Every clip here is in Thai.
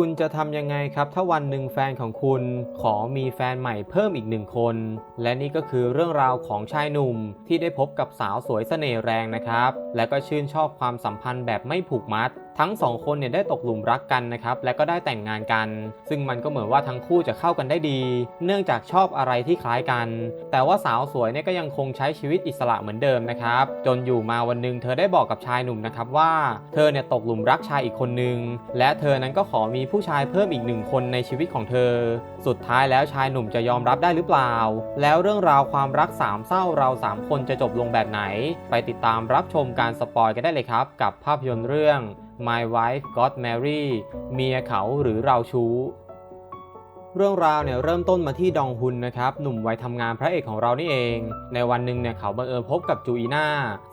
คุณจะทำยังไงครับ ถ้าวันหนึ่งแฟนของคุณ ขอมีแฟนใหม่เพิ่มอีกหนึ่งคน และนี่ก็คือเรื่องราวของชายหนุ่ม ที่ได้พบกับสาวสวยเสน่ห์แรงนะครับ และก็ชื่นชอบความสัมพันธ์แบบไม่ผูกมัด ทั้งสองคนเนี่ยได้ตกหลุมรักกันนะครับและก็ได้แต่งงานกัน ซึ่งมันก็เหมือนว่าทั้งคู่จะเข้ากันได้ดี เนื่องจากชอบอะไรที่คล้ายกัน แต่ว่าสาวสวยเนี่ยก็ยังคงใช้ชีวิตอิสระเหมือนเดิมนะครับ จนอยู่มาวันหนึ่งเธอได้บอกกับชายหนุ่มนะครับว่าเธอเนี่ยตกหลุมรักชายอีกคนนึง และเธอนั้นก็ขอมีผู้ชายเพิ่มอีกหนึ่งคนในชีวิตของเธอ สุดท้ายแล้วชายหนุ่มจะยอมรับได้หรือเปล่า แล้วเรื่องราวความรักสามเศร้าเราสามคนจะจบลงแบบไหน ไปติดตามรับชมการสปอยกันได้เลยครับ กับภาพยนตร์เรื่อง My Wife Got Married เมียเขาหรือเราชู้ เรื่องราวเนี่ยเริ่มต้นมาที่ดองฮุนนะครับหนุ่มวัยทำงานพระเอกของเรานี่เอง ในวันหนึ่งเนี่ยเขาบังเอิญพบกับจูอีน่า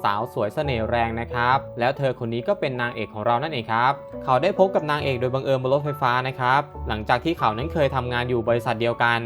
สาวสวยเสน่ห์แรงนะครับ แล้วเธอคนนี้ก็เป็นนางเอกของเรานั่นเองครับ เขาได้พบกับนางเอกโดยบังเอิญบนรถไฟฟ้านะครับ หลังจากที่เขานั้นเคยทำงานอยู่บริษัทเดียวกัน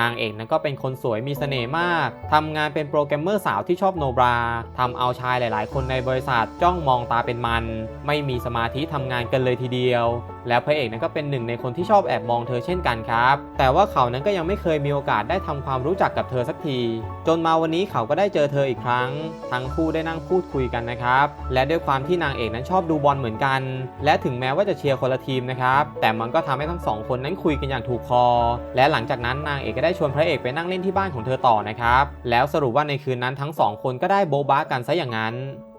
นางเอกนั้นก็เป็นคนสวยมีเสน่ห์มากทำงานเป็นโปรแกรมเมอร์สาวที่ชอบโนบราทำเอาชายหลาย ๆ คนในบริษัทจ้องมองตาเป็นมัน ไม่มีสมาธิทำงานกันเลยทีเดียว แล้วพระเอกนั้นก็เป็นหนึ่งในคนที่ชอบแอบมองเธอเช่นกันครับ แต่ว่าเขานั้นก็ยังไม่เคยมีโอกาสได้ทำความรู้จักกับเธอสักที จนมาวันนี้เขาก็ได้เจอเธออีกครั้ง ทั้งคู่ได้นั่งพูดคุยกันนะครับ และด้วยความที่นางเอกนั้นชอบดูบอลเหมือนกัน และถึงแม้ว่าจะเชียร์คนละทีมนะครับ แต่มันก็ทำให้ทั้งสองคนนั้นคุยกันอย่างถูกคอ และหลังจากนั้นนางเอกก็ได้ชวนพระเอกไปนั่งเล่นที่บ้านของเธอต่อนะครับ แล้วสรุปว่าในคืนนั้นทั้งสองคนก็ได้โบ๊ะบ้ากันซะอย่างนั้น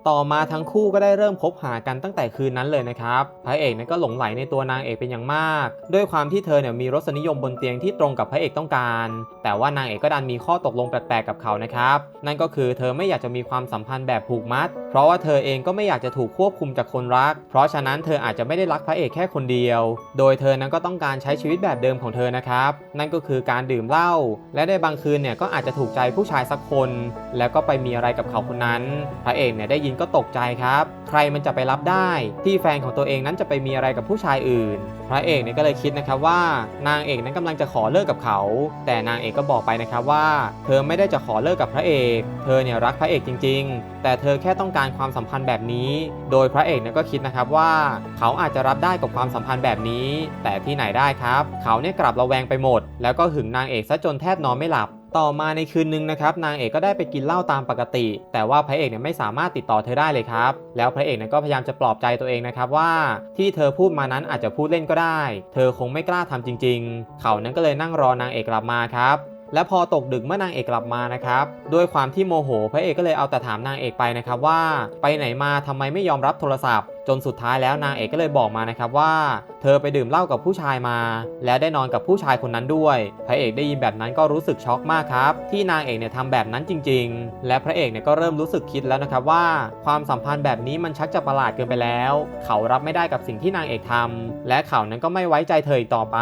ต่อมาทั้งคู่ก็ได้เริ่มคบหากันตั้งแต่คืนนั้นเลยนะครับ พระเอกนั้นก็หลงไหลในตัวนางเอกเป็นอย่างมาก ด้วยความที่เธอเนี่ยมีรสนิยมบนเตียงที่ตรงกับพระเอกต้องการ แต่ว่านางเอกก็ดันมีข้อตกลงแปลกๆกับเขานะครับ นั่นก็คือเธอไม่อยากจะมีความสัมพันธ์แบบผูกมัด เพราะว่าเธอเองก็ไม่อยากจะถูกควบคุมจากคนรัก เพราะฉะนั้นเธออาจจะไม่ได้รักพระเอกแค่คนเดียว โดยเธอนั้นก็ต้องการใช้ชีวิตแบบเดิมของเธอนะครับ นั่นก็คือการดื่มเหล้า และในบางคืนเนี่ยก็อาจจะถูกใจผู้ชายสักคน แล้วก็ไปมีอะไรกับเขาคนนั้น พระเอกเนี่ยได้ยินก็ตกใจครับ ใครมันจะไปรับได้ ที่แฟนของตัวเองนั้นจะไปมีอะไรกับผู้ชายอื่น พระเอกเนี่ยก็เลยคิดนะครับว่านางเอกนั้นกำลังจะขอเลิกกับเขา แต่นางเอกก็บอกไปนะครับว่า เธอไม่ได้จะขอเลิกกับพระเอก เธอเนี่ยรักพระเอกจริง ๆ แต่เธอแค่ต้องการความสัมพันธ์แบบนี้ โดยพระเอกเนี่ยก็คิดนะครับว่า เขาอาจจะรับได้กับความสัมพันธ์แบบนี้ แต่ที่ไหนได้ครับ เขาเนี่ยกลับระแวงไปหมด แล้วก็หึงนางเอกซะจนแทบนอนไม่หลับ ต่อมาในคืนหนึ่งนะครับนางเอกก็ได้ไปกินเหล้าตามปกติ แต่ว่าพระเอกเนี่ยไม่สามารถติดต่อเธอได้เลยครับแล้วพระเอกเนี่ยก็พยายามจะปลอบใจตัวเองนะครับว่า ที่เธอพูดมานั้นอาจจะพูดเล่นก็ได้ เธอคงไม่กล้าทำจริง ๆ เขานั้นก็เลยนั่งรอนางเอกกลับมาครับและพอตกดึกเมื่อนางเอกกลับมานะครับ ด้วยความที่โมโห พระเอกก็เลยเอาแต่ถามนางเอกไปนะครับว่า ไปไหนมาทำไมไม่ยอมรับโทรศัพท์ จนสุดท้ายแล้วนางเอกก็เลยบอกมานะครับว่าเธอไปดื่มเหล้ากับผู้ชายมา และได้นอนกับผู้ชายคนนั้นด้วย พระเอกได้ยินแบบนั้นก็รู้สึกช็อกมากครับ ที่นางเอกเนี่ยทำแบบนั้นจริง ๆ และพระเอกเนี่ยก็เริ่มรู้สึกคิดแล้วนะครับว่า ความสัมพันธ์แบบนี้มันชักจะประหลาดเกินไปแล้ว เขารับไม่ได้กับสิ่งที่นางเอกทำและเขานั้นก็ไม่ไว้ใจเธออีกต่อไป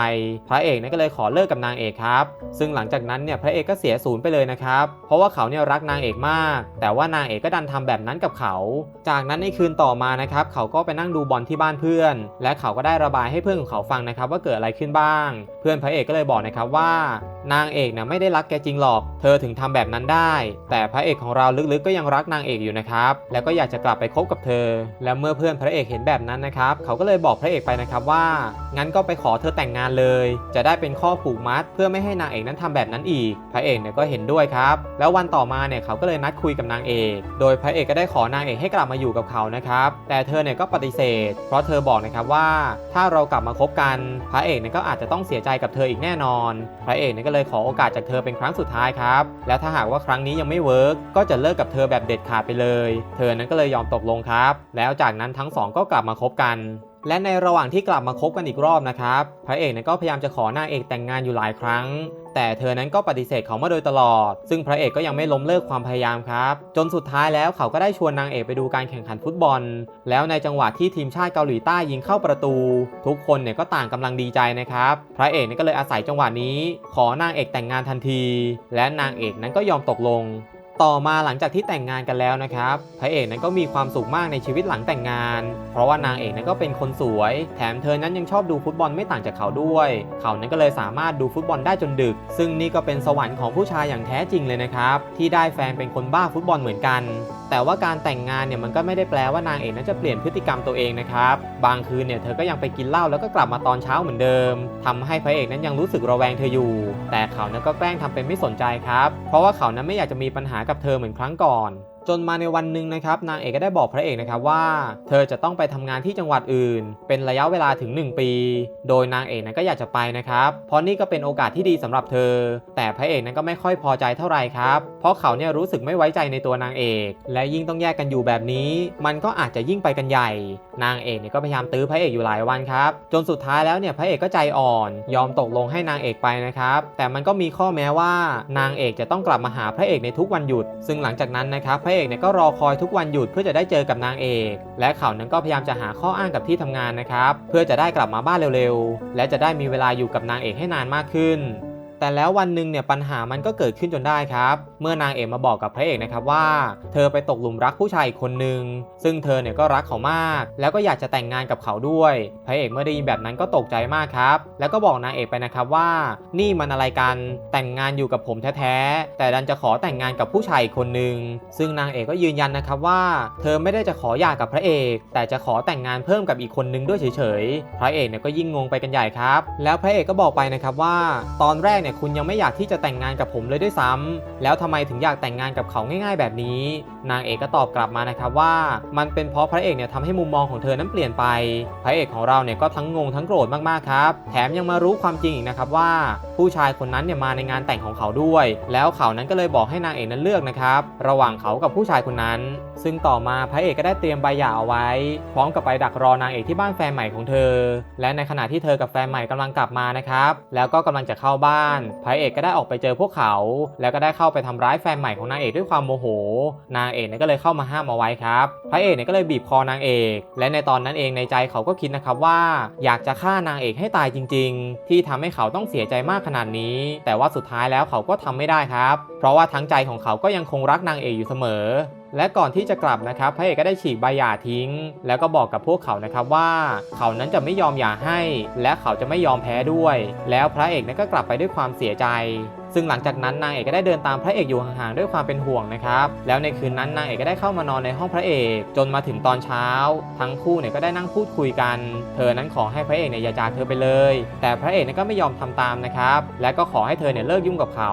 พระเอกเนี่ยก็เลยขอเลิกกับนางเอกครับ ซึ่งหลังจากนั้นเนี่ยพระเอกก็เสียศูนย์ไปเลยนะครับ เพราะว่าเขาเนี่ยรักนางเอกมาก แต่ว่านางเอกก็ดันทำแบบนั้นกับเขา จากนั้นในคืนต่อมานะครับเขาก็ไปนั่งดูบอลที่บ้านเพื่อน และเขาก็ได้ระบายให้เพื่อนของเขาฟังนะครับว่าเกิดอะไรขึ้นบ้าง เพื่อนพระเอกก็เลยบอกนะครับว่า นางเอกเนี่ยไม่ได้รักแกจริงหรอก เธอถึงทำแบบนั้นได้ แต่พระเอกของเราลึกๆก็ยังรักนางเอกอยู่นะครับ แล้วก็อยากจะกลับไปคบกับเธอ และเมื่อเพื่อนพระเอกเห็นแบบนั้นนะครับ เขาก็เลยบอกพระเอกไปนะครับว่า งั้นก็ไปขอเธอแต่งงานเลย จะได้เป็นข้อผูกมัด เพื่อไม่ให้นางเอกนั้นทำแบบนั้นอีก พระเอกเนี่ยก็เห็นด้วยครับ แล้ววันต่อมาเนี่ยเขาก็เลยนัดคุยกับนางเอก โดยพระเอกก็ได้ขอนางเอกให้กลับมาอยู่กับเขานะครับ แต่เธอเนี่ยก็ปฏิเสธ เพราะเธอบอกนะครับว่า ถ้าเรากลับมาคบกัน พระเอกเนี่ยก็อาจจะต้องเสียใจกับเธออีกแน่นอน พระเอกเนี่ยก็เลยขอโอกาสจากเธอเป็นครั้งสุดท้ายครับ แล้วถ้าหากว่าครั้งนี้ยังไม่เวิร์กก็จะเลิกกับเธอแบบเด็ดขาดไปเลย เธอนั้นก็เลยยอมตกลงครับ แล้วจากนั้นทั้งสองก็กลับมาคบกันและในระหว่างที่กลับมาคบกันอีกรอบนะครับ พระเอกนั้นก็พยายามจะขอนางเอกแต่งงานอยู่หลายครั้ง แต่เธอนั้นก็ปฏิเสธเขามาโดยตลอด ซึ่งพระเอกก็ยังไม่ล้มเลิกความพยายามครับ จนสุดท้ายแล้วเขาก็ได้ชวนนางเอกไปดูการแข่งขันฟุตบอล แล้วในจังหวะที่ทีมชาติเกาหลีใต้ยิงเข้าประตู ทุกคนเนี่ยก็ต่างกำลังดีใจนะครับ พระเอกเนี่ยก็เลยอาศัยจังหวะนี้ ขอนางเอกแต่งงานทันที และนางเอกนั้นก็ยอมตกลง ต่อมาหลังจากที่แต่งงานกันแล้วนะครับพระเอกนั้นก็มีความสุขมากในชีวิตหลังแต่งงาน เพราะว่านางเอกนั้นก็เป็นคนสวย แถมเธอนั้นยังชอบดูฟุตบอลไม่ต่างจากเขาด้วย เขานั้นก็เลยสามารถดูฟุตบอลได้จนดึก ซึ่งนี่ก็เป็นสวรรค์ของผู้ชายอย่างแท้จริงเลยนะครับที่ได้แฟนเป็นคนบ้าฟุตบอลเหมือนกัน แต่ว่าการแต่งงานเนี่ยมันก็ไม่ได้แปลว่านางเอกนั้นจะเปลี่ยนพฤติกรรมตัวเองนะครับบางคืนเนี่ยเธอก็ยังไปกินเหล้าแล้วก็กลับมาตอนเช้าเหมือนเดิมทำให้พระเอกนั้นยังรู้สึกระแวงเธออยู่ แต่เขานั้นก็แกล้งทำเป็นไม่สนใจครับเพราะว่าเขานั้นไม่อยากจะมีปัญหากับเธอเหมือนครั้งก่อน จนมาในวันหนึ่งนะครับนางเอกก็ได้บอกพระเอกนะครับว่า เธอจะต้องไปทำงานที่จังหวัดอื่น เป็นระยะเวลาถึง 1 ปี โดยนางเอกนั้นก็อยากจะไปนะครับเพราะนี่ก็เป็นโอกาสที่ดีสำหรับเธอ แต่พระเอกนั้นก็ไม่ค่อยพอใจเท่าไหร่ครับเพราะเขาเนี่ยรู้สึกไม่ไว้ใจในตัวนางเอก และยิ่งต้องแยกกันอยู่แบบนี้ มันก็อาจจะยิ่งไปกันใหญ่ นางเอกเนี่ยก็พยายามตื้อพระเอกอยู่หลายวันครับจนสุดท้ายแล้วเนี่ยพระเอกก็ใจอ่อน ยอมตกลงให้นางเอกไปนะครับแต่มันก็มีข้อแม้ว่านางเอกจะต้องกลับมาหาพระเอกในทุกวันหยุด ซึ่งหลังจากนั้นนะครับพระเอกเนี่ยก็รอคอยทุกวันหยุดเพื่อจะได้เจอกับนางเอก และเขานั้นก็พยายามจะหาข้ออ้างกับที่ทำงานนะครับ เพื่อจะได้กลับมาบ้านเร็วๆ และจะได้มีเวลาอยู่กับนางเอกให้นานมากขึ้น แต่แล้ววันหนึ่งเนี่ยปัญหามันก็เกิดขึ้นจนได้ครับ เมื่อนางเอกมาบอกกับพระเอกนะครับว่า เธอไปตกหลุมรักผู้ชายอีกคนหนึ่งซึ่งเธอเนี่ยก็รักเขามาก แล้วก็อยากจะแต่งงานกับเขาด้วย พระเอกเมื่อได้ยินแบบนั้นก็ตกใจมากครับ แล้วก็บอกนางเอกไปนะครับว่า นี่มันอะไรกันแต่งงานอยู่กับผมแท้ๆแต่ดันจะขอแต่งงานกับผู้ชายอีกคนหนึ่งซึ่งนางเอกก็ยืนยันนะครับว่า เธอไม่ได้จะขอหย่ากับพระเอก แต่จะขอแต่งงานเพิ่มกับอีกคนนึงด้วยเฉยๆพระเอกเนี่ยก็ยิ่งงงไปกันใหญ่ครับ แล้วพระเอกก็บอกไปนะครับว่า ตอนแรกเนี่ยคุณยังไม่อยากที่จะแต่งงานกับผมเลยด้วยซ้ำแล้วทำไมถึงอยากแต่งงานกับเขาง่าย ๆ แบบนี้ นางเอกก็ตอบกลับมานะครับว่า มันเป็นเพราะพระเอกเนี่ยทำให้มุมมองของเธอนั้นเปลี่ยนไป พระเอกของเราเนี่ยก็ทั้งงงทั้งโกรธมากๆครับ แถมยังมารู้ความจริงอีกนะครับว่า ผู้ชายคนนั้นเนี่ยมาในงานแต่งของเขาด้วย แล้วเขานั้นก็เลยบอกให้นางเอกนั้นเลือกนะครับระหว่างเขากับผู้ชายคนนั้น ซึ่งต่อมาพระเอกก็ได้เตรียมใบหย่าเอาไว้ พร้อมกับไปดักรอนางเอกที่บ้านแฟนใหม่ของเธอ และในขณะที่เธอกับแฟนใหม่กำลังกลับมานะครับแล้วก็กำลังจะเข้าบ้านพระเอกก็ได้ออกไปเจอพวกเขา แล้วก็ได้เข้าไปทำร้ายแฟนใหม่ของนางเอกด้วยความโมโห นางเอกเนี่ยก็เลยเข้ามาห้ามเอาไว้ครับ พระเอกเนี่ยก็เลยบีบคอนางเอก และในตอนนั้นเองในใจเขาก็คิดนะครับว่า อยากจะฆ่านางเอกให้ตายจริง ๆ ที่ทำให้เขาต้องเสียใจมากขนาดนี้ แต่ว่าสุดท้ายแล้วเขาก็ทำไม่ได้ครับ เพราะว่าทั้งใจของเขาก็ยังคงรักนางเอกอยู่เสมอและก่อนที่จะกลับนะครับพระเอกก็ได้ฉีกใบหย่าทิ้ง แล้วก็บอกกับพวกเขานะครับว่า เขานั้นจะไม่ยอมหย่าให้ และเขาจะไม่ยอมแพ้ด้วย แล้วพระเอกนั้นก็กลับไปด้วยความเสียใจซึ่งหลังจากนั้นนางเอกก็ได้เดินตามพระเอกอยู่ห่างๆด้วยความเป็นห่วงนะครับ แล้วในคืนนั้นนางเอกก็ได้เข้ามานอนในห้องพระเอก จนมาถึงตอนเช้า ทั้งคู่เนี่ยก็ได้นั่งพูดคุยกัน เธอนั้นขอให้พระเอกเนี่ยอย่าจากเธอไปเลย แต่พระเอกเนี่ยก็ไม่ยอมทำตามนะครับ และก็ขอให้เธอเนี่ยเลิกยุ่งกับเขา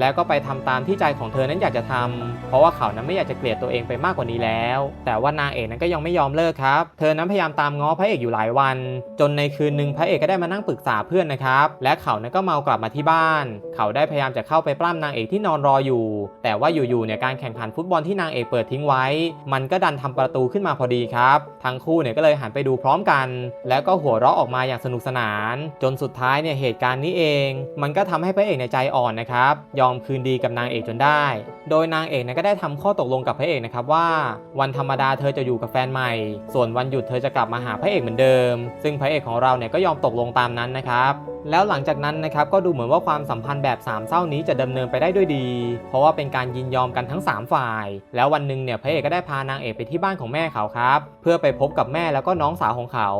แล้วก็ไปทำตามที่ใจของเธอนั้นอยากจะทำเพราะว่าเขานั้นไม่อยากจะเกลียดตัวเองไปมากกว่านี้แล้ว แต่ว่านางเอกนั้นก็ยังไม่ยอมเลิกครับ เธอนั้นพยายามตามง้อพระเอกอยู่หลายวัน จนในคืนหนึ่งพระเอกก็ได้มานั่งปรึกษาเพื่อนนะครับ และเขานั้นก็เมากลับมาที่บ้าน เขาได้พยายามจะเข้าไปปล้ำนางเอกที่นอนรออยู่ แต่ว่าอยู่ๆเนี่ยการแข่งขันฟุตบอลที่นางเอกเปิดทิ้งไว้ มันก็ดันทำประตูขึ้นมาพอดีครับทั้งคู่เนี่ยก็เลยหันไปดูพร้อมกัน แล้วก็หัวเราะออกมาอย่างสนุกสนาน จนสุดท้ายเนี่ยเหตุการณ์นี้เอง มันก็ทำให้พระเอกในใจอ่อนนะครับยอมคืนดีกับนางเอกจนได้ โดยนางเอกเนี่ยก็ได้ทำข้อตกลงกับพระเอกนะครับว่า วันธรรมดาเธอจะอยู่กับแฟนใหม่ ส่วนวันหยุดเธอจะกลับมาหาพระเอกเหมือนเดิม ซึ่งพระเอกของเราเนี่ยก็ยอมตกลงตามนั้นนะครับ แล้วหลังจากนั้นนะครับก็ดูเหมือนว่าความสัมพันธ์แบบสามเศร้านี้จะดำเนินไปได้ด้วยดี เพราะว่าเป็นการยินยอมกันทั้ง 3 ฝ่าย แล้ววันหนึ่งเนี่ยพระเอกก็ได้พานางเอกไปที่บ้านของแม่เขาครับ เพื่อไปพบกับแม่แล้วก็น้องสาวของเขา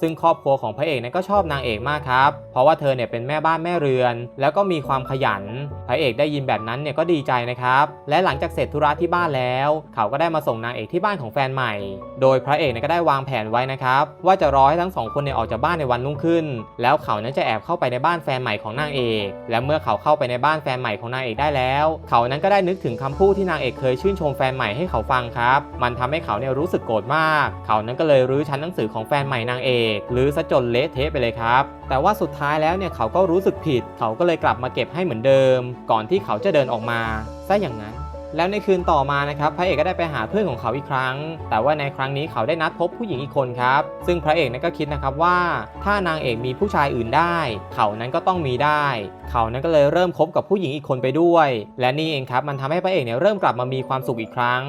ซึ่งครอบครัวของพระเอกเนี่ยก็ชอบนางเอกมากครับ เพราะว่าเธอเนี่ยเป็นแม่บ้านแม่เรือน แล้วก็มีความขยัน พระเอกได้ยินแบบนั้นเนี่ยก็ดีใจนะครับ และหลังจากเสร็จธุระที่บ้านแล้ว เขาก็ได้มาส่งนางเอกที่บ้านของแฟนใหม่ โดยพระเอกเนี่ยก็ได้วางแผนไว้นะครับว่าจะรอให้ทั้งสองคนเนี่ยออกจากบ้านในวันรุ่งขึ้น แล้วเขานั้นจะแอบเข้าาไปในบ้านแฟนใหม่ของนางเอก และเมื่อเขาเข้าไปในบ้านแฟนใหม่ของนางเอกได้แล้ว เขานั้นก็ได้นึกถึงคำพูดที่นางเอกเคยชื่นชมแฟนใหม่ให้เขาฟังครับ มันทำให้เขาเนี่ยรู้สึกโกรธมาก เขานั้นก็เลยรื้อชั้นหนังสือของแฟนใหม่นางเอกหรือซะจนเละเทะไปเลยครับ แต่ว่าสุดท้ายแล้วเนี่ยเขาก็รู้สึกผิด เขาก็เลยกลับมาเก็บให้เหมือนเดิม ก่อนที่เขาจะเดินออกมาซะอย่างนั้น แล้วในคืนต่อมานะครับพระเอกก็ได้ไปหาเพื่อนของเขาอีกครั้ง แต่ว่าในครั้งนี้เขาได้นัดพบผู้หญิงอีกคนครับซึ่งพระเอกนั้นก็คิดนะครับว่า ถ้านางเอกมีผู้ชายอื่นได้ เขานั้นก็ต้องมีได้ เขานั้นก็เลยเริ่มคบกับผู้หญิงอีกคนไปด้วย และนี่เองครับมันทำให้พระเอกเนี่ยเริ่มกลับมามีความสุขอีกครั้ง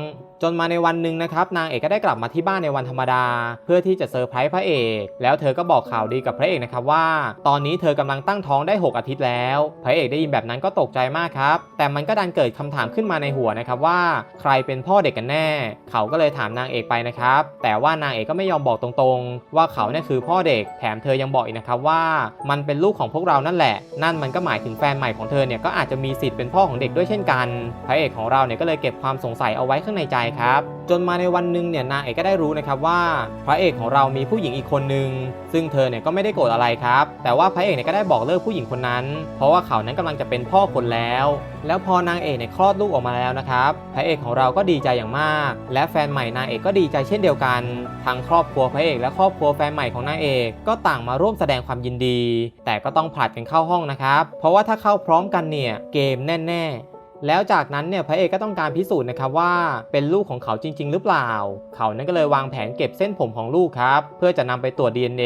จนมาในวันหนึ่งนะครับนางเอกก็ได้กลับมาที่บ้านในวันธรรมดา เพื่อที่จะเซอร์ไพรส์พระเอก แล้วเธอก็บอกข่าวดีกับพระเอกนะครับว่า ตอนนี้เธอกำลังตั้งท้องได้ 6 อาทิตย์แล้ว พระเอกได้ยินแบบนั้นก็ตกใจมากครับ แต่มันก็ดันเกิดคำถามขึ้นมาในหัวนะครับว่า ใครเป็นพ่อเด็กกันแน่ เขาก็เลยถามนางเอกไปนะครับ แต่ว่านางเอกก็ไม่ยอมบอกตรงๆ ว่าเขาเนี่ยคือพ่อเด็ก แถมเธอยังบอกอีกนะครับว่า มันเป็นลูกของพวกเรานั่นแหละ นั่นมันก็หมายถึงแฟนใหม่ของเธอเนี่ยก็อาจจะมีสิทธิ์เป็นพ่อของเด็กด้วยเช่นกัน พระเอกของเราเนี่ยก็เลยเก็บความสงสัยเอาไว้ข้างในใจครับ จนมาในวันหนึ่งเนี่ยนางเอกก็ได้รู้นะครับว่า พระเอกของเรามีผู้หญิงอีกคนนึง ซึ่งเธอเนี่ยก็ไม่ได้โกรธอะไรครับ แต่ว่าพระเอกเนี่ยก็ได้บอกเลิกผู้หญิงคนนั้น เพราะว่าเขานั้นกำลังจะเป็นพ่อคนแล้ว แล้วพอนางเอกเนี่ยคลอดลูกออกมาแล้วนะครับ พระเอกของเราก็ดีใจอย่างมาก และแฟนใหม่นางเอกก็ดีใจเช่นเดียวกัน ทั้งครอบครัวพระเอกและครอบครัวแฟนใหม่ของนางเอกก็ต่างมาร่วมแสดงความยินดี แต่ก็ต้องผลัดกันเข้าห้องนะครับ เพราะว่าถ้าเข้าพร้อมกันเนี่ยเกมแน่ ๆ แล้วจากนั้นเนี่ยพระเอกก็ต้องการพิสูจน์นะครับว่าเป็นลูกของเขาจริง ๆ หรือเปล่า เขานั้นก็เลยวางแผนเก็บเส้นผมของลูกครับ เพื่อจะนำไปตรวจ DNA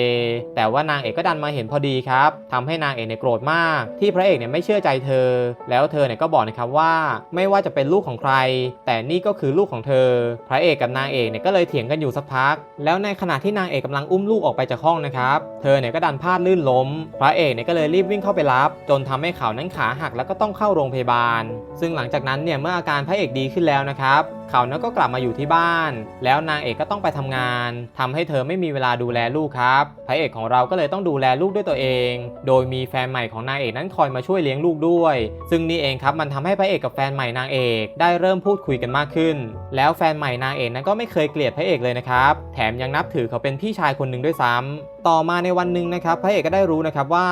แต่ว่านางเอกก็ดันมาเห็นพอดีครับทำให้นางเอกเนี่ยโกรธมาก ที่พระเอกเนี่ยไม่เชื่อใจเธอ แล้วเธอเนี่ยก็บอกนะครับว่าไม่ว่าจะเป็นลูกของใคร แต่นี่ก็คือลูกของเธอ พระเอกกับนางเอกเนี่ยก็เลยเถียงกันอยู่สักพัก แล้วในขณะที่นางเอกกำลังอุ้มลูกออกไปจากห้องนะครับเธอเนี่ยก็ดันพลาดลื่นล้ม พระเอกเนี่ยก็เลยรีบวิ่งเข้าไปรับ จนทำให้เขานั้นขาหักแล้วก็ต้องเข้าโรงพยาบาลซึ่งหลังจากนั้นเนี่ยเมื่ออาการพระเอกดีขึ้นแล้วนะครับ เขานั้นก็กลับมาอยู่ที่บ้าน แล้วนางเอกก็ต้องไปทำงานทำให้เธอไม่มีเวลาดูแลลูกครับพระเอกของเราก็เลยต้องดูแลลูกด้วยตัวเอง โดยมีแฟนใหม่ของนางเอกนั้นคอยมาช่วยเลี้ยงลูกด้วย ซึ่งนี่เองครับมันทำให้พระเอกกับแฟนใหม่นางเอกได้เริ่มพูดคุยกันมากขึ้น แล้วแฟนใหม่นางเอกนั้นก็ไม่เคยเกลียดพระเอกเลยนะครับ แถมยังนับถือเขาเป็นพี่ชายคนหนึ่งด้วยซ้ำต่อมาในวันหนึ่งนะครับพระเอกก็ได้รู้นะครับว่า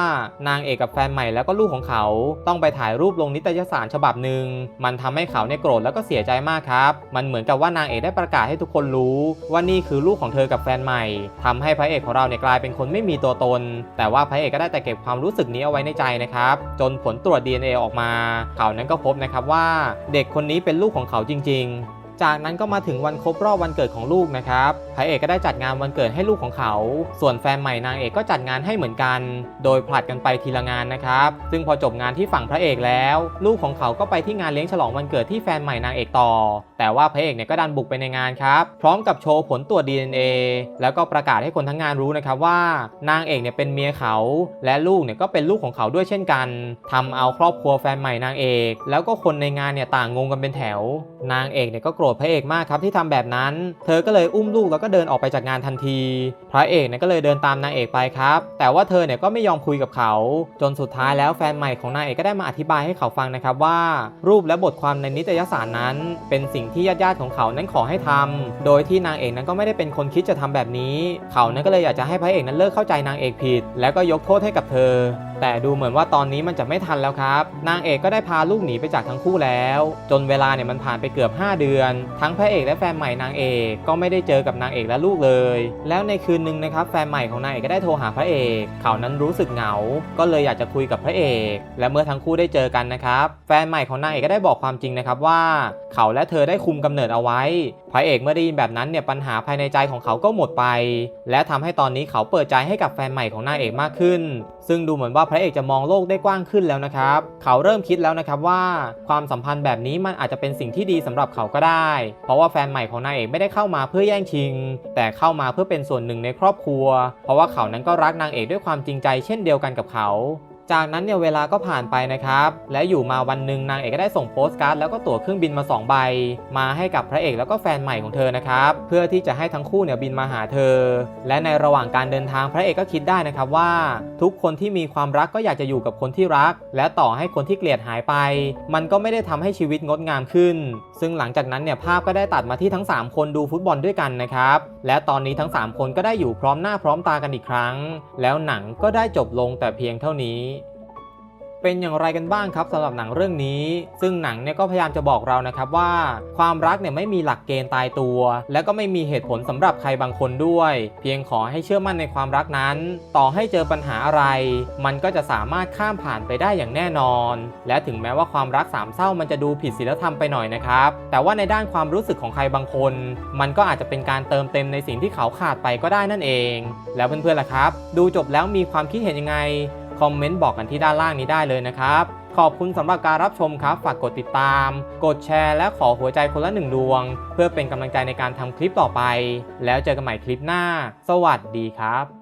นางเอกกับแฟนใหม่แล้วก็ลูกของเขา ต้องไปถ่ายรูปลงนิตยสารฉบับหนึ่งมันทำให้เขาเนี่ยโกรธแล้วก็เสียใจมากครับ มันเหมือนกับว่านางเอกได้ประกาศให้ทุกคนรู้ ว่านี่คือลูกของเธอกับแฟนใหม่ทำให้พระเอกของเราเนี่ยกลายเป็นคนไม่มีตัวตน แต่ว่าพระเอกก็ได้แต่เก็บความรู้สึกนี้เอาไว้ในใจนะครับ จนผลตรวจ DNA ออกมาเขานั้นก็พบนะครับว่าเด็กคนนี้เป็นลูกของเขาจริง ๆ จากนั้นก็มาถึงวันครบรอบวันเกิดของลูกนะครับพระเอกก็ได้จัดงานวันเกิดให้ลูกของเขา ส่วนแฟนใหม่นางเอกก็จัดงานให้เหมือนกัน โดยผลัดกันไปทีละงานนะครับ ซึ่งพอจบงานที่ฝั่งพระเอกแล้ว ลูกของเขาก็ไปที่งานเลี้ยงฉลองวันเกิดที่แฟนใหม่นางเอกต่อ แต่ว่าพระเอกเนี่ยก็ดันบุกไปในงานครับ พร้อมกับโชว์ผลตรวจ DNA แล้วก็ประกาศให้คนทั้งงานรู้นะครับว่านางเอกเนี่ยเป็นเมียเขา และลูกเนี่ยก็เป็นลูกของเขาด้วยเช่นกันทำเอาครอบครัวแฟนใหม่นางเอก แล้วก็คนในงานเนี่ยต่างงงกันเป็นแถว นางเอกเนี่ยก็โกรธพระเอกมากครับที่ทำแบบนั้น เธอก็เลยอุ้มลูกแล้วก็เดินออกไปจากงานทันที พระเอกเนี่ยก็เลยเดินตามนางเอกไปครับ แต่ว่าเธอเนี่ยก็ไม่ยอมคุยกับเขา จนสุดท้ายแล้วแฟนใหม่ของนางเอกก็ได้มาอธิบายให้เขาฟังนะครับว่า รูปและบทความในนิตยสารนั้น เป็นสิ่งที่ญาติๆของเขานั้นขอให้ทำโดยที่นางเอกนั้นก็ไม่ได้เป็นคนคิดจะทำแบบนี้ เขานั้นก็เลยอยากจะให้พระเอกนั้นเลิกเข้าใจนางเอกผิด แล้วก็ยกโทษให้กับเธอ แต่ดูเหมือนว่าตอนนี้มันจะไม่ทันแล้วครับ นางเอกก็ได้พาลูกหนีไปจากทั้งคู่แล้ว จนเวลาเนี่ยมันผ่านไปเกือบ 5 เดือนทั้งพระเอกและแฟนใหม่นางเอกก็ไม่ได้เจอกับนางเอกและลูกเลย แล้วในคืนหนึ่งนะครับแฟนใหม่ของนางเอกก็ได้โทรหาพระเอกเขานั้นรู้สึกเหงา ก็เลยอยากจะคุยกับพระเอก และเมื่อทั้งคู่ได้เจอกันนะครับแฟนใหม่ของนางเอกก็ได้บอกความจริงนะครับว่า เขาและเธอได้คุมกำเนิดเอาไว้ พระเอกเมื่อได้ยินแบบนั้นเนี่ยปัญหาภายในใจของเขาก็หมดไป และทำให้ตอนนี้เขาเปิดใจให้กับแฟนใหม่ของนางเอกมากขึ้น ซึ่งดูเหมือนว่าพระเอกจะมองโลกได้กว้างขึ้นแล้วนะครับ เขาเริ่มคิดแล้วนะครับว่าความสัมพันธ์แบบนี้มันอาจจะเป็นสิ่งที่ดีสำหรับเขาก็ได้ เพราะว่าแฟนใหม่ของนางเอกไม่ได้เข้ามาเพื่อแย่งชิง แต่เข้ามาเพื่อเป็นส่วนหนึ่งในครอบครัว เพราะว่าเขานั้นก็รักนางเอกด้วยความจริงใจเช่นเดียวกันกับเขา จากนั้นเนี่ยเวลาก็ผ่านไปนะครับ และอยู่มาวันหนึ่งนางเอกก็ได้ส่งโปสการ์ดแล้วก็ตั๋วเครื่องบินมา 2 ใบ มาให้กับพระเอกแล้วก็แฟนใหม่ของเธอนะครับ เพื่อที่จะให้ทั้งคู่เนี่ยบินมาหาเธอ และในระหว่างการเดินทางพระเอกก็คิดได้นะครับว่า ทุกคนที่มีความรักก็อยากจะอยู่กับคนที่รัก และต่อให้คนที่เกลียดหายไป มันก็ไม่ได้ทำให้ชีวิตงดงามขึ้น ซึ่งหลังจากนั้นเนี่ยภาพก็ได้ตัดมาที่ทั้ง 3 คนดูฟุตบอลด้วยกันนะครับและตอนนี้ทั้ง 3 คนก็ได้อยู่พร้อมหน้าพร้อมตากันอีกครั้ง แล้วหนังก็ได้จบลงแต่เพียงเท่านี้ เป็นอย่างไรกันบ้างครับสำหรับหนังเรื่องนี้ ซึ่งหนังเนี่ยก็พยายามจะบอกเรานะครับว่า ความรักเนี่ยไม่มีหลักเกณฑ์ตายตัว และก็ไม่มีเหตุผลสำหรับใครบางคนด้วย เพียงขอให้เชื่อมั่นในความรักนั้น ต่อให้เจอปัญหาอะไร มันก็จะสามารถข้ามผ่านไปได้อย่างแน่นอน และถึงแม้ว่าความรักสามเศร้ามันจะดูผิดศีลธรรมไปหน่อยนะครับแต่ว่าในด้านความรู้สึกของใครบางคน มันก็อาจจะเป็นการเติมเต็มในสิ่งที่เขาขาดไปก็ได้นั่นเอง แล้วเพื่อนๆล่ะครับ ดูจบแล้วมีความคิดเห็นยังไง คอมเมนต์บอกกันที่ด้านล่างนี้ได้เลยนะครับ ขอบคุณสำหรับการรับชมครับ ฝากกดติดตาม กดแชร์และขอหัวใจคนละหนึ่งดวง เพื่อเป็นกำลังใจในการทำคลิปต่อไป แล้วเจอกันใหม่คลิปหน้า สวัสดีครับ